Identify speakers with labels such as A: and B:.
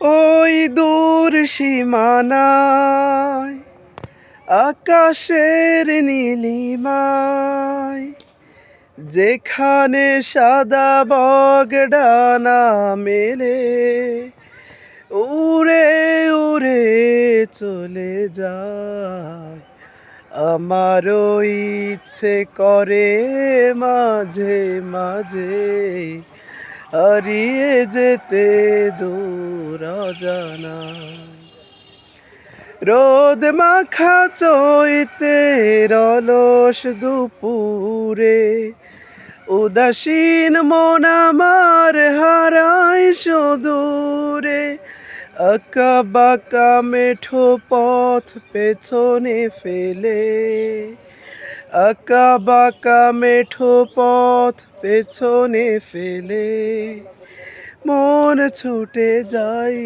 A: ওই দূর সীমানায়, আকাশের নীলিমায়, যেখানে সাদা বগডানা মেলে, উড়ে উড়ে চলে যায়। আমারও ইচ্ছে করে মাঝে মাঝে হারিয়ে যেতে দূর জানা রোদ মাখা চইতে রলস দুপুরে, উদাসীন মন আমার হারাই সুদূরে। আঁকা বাঁকা মেঠো পথ পেছনে ফেলে। আঁকা বাঁকা মেঠো পথ পেছনে ফেলে মন ছুটে যায়